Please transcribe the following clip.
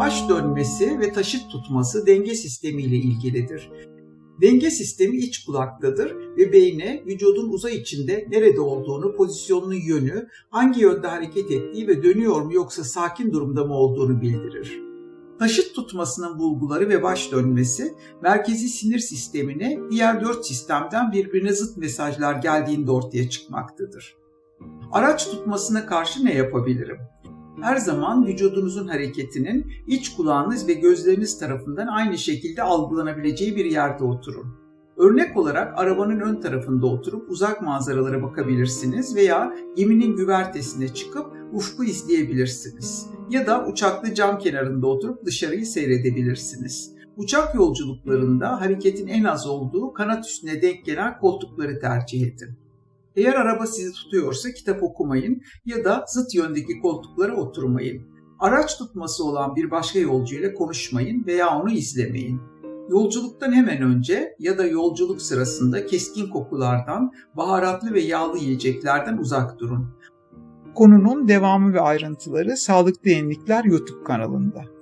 Baş dönmesi ve taşıt tutması denge sistemi ile ilgilidir. Denge sistemi iç kulaktadır ve beyne vücudun uzay içinde nerede olduğunu, pozisyonunu, yönü, hangi yönde hareket ettiği ve dönüyor mu yoksa sakin durumda mı olduğunu bildirir. Taşıt tutmasının bulguları ve baş dönmesi merkezi sinir sistemine diğer dört sistemden birbirine zıt mesajlar geldiğinde ortaya çıkmaktadır. Araç tutmasına karşı ne yapabilirim? Her zaman vücudunuzun hareketinin iç kulağınız ve gözleriniz tarafından aynı şekilde algılanabileceği bir yerde oturun. Örnek olarak arabanın ön tarafında oturup uzak manzaralara bakabilirsiniz veya geminin güvertesine çıkıp ufku izleyebilirsiniz. Ya da uçaklı cam kenarında oturup dışarıyı seyredebilirsiniz. Uçak yolculuklarında hareketin en az olduğu kanat üstüne denk gelen koltukları tercih edin. Eğer araba sizi tutuyorsa kitap okumayın ya da zıt yöndeki koltuklara oturmayın. Araç tutması olan bir başka yolcu ile konuşmayın veya onu izlemeyin. Yolculuktan hemen önce ya da yolculuk sırasında keskin kokulardan, baharatlı ve yağlı yiyeceklerden uzak durun. Konunun devamı ve ayrıntıları Sağlıklı Yenilikler YouTube kanalında.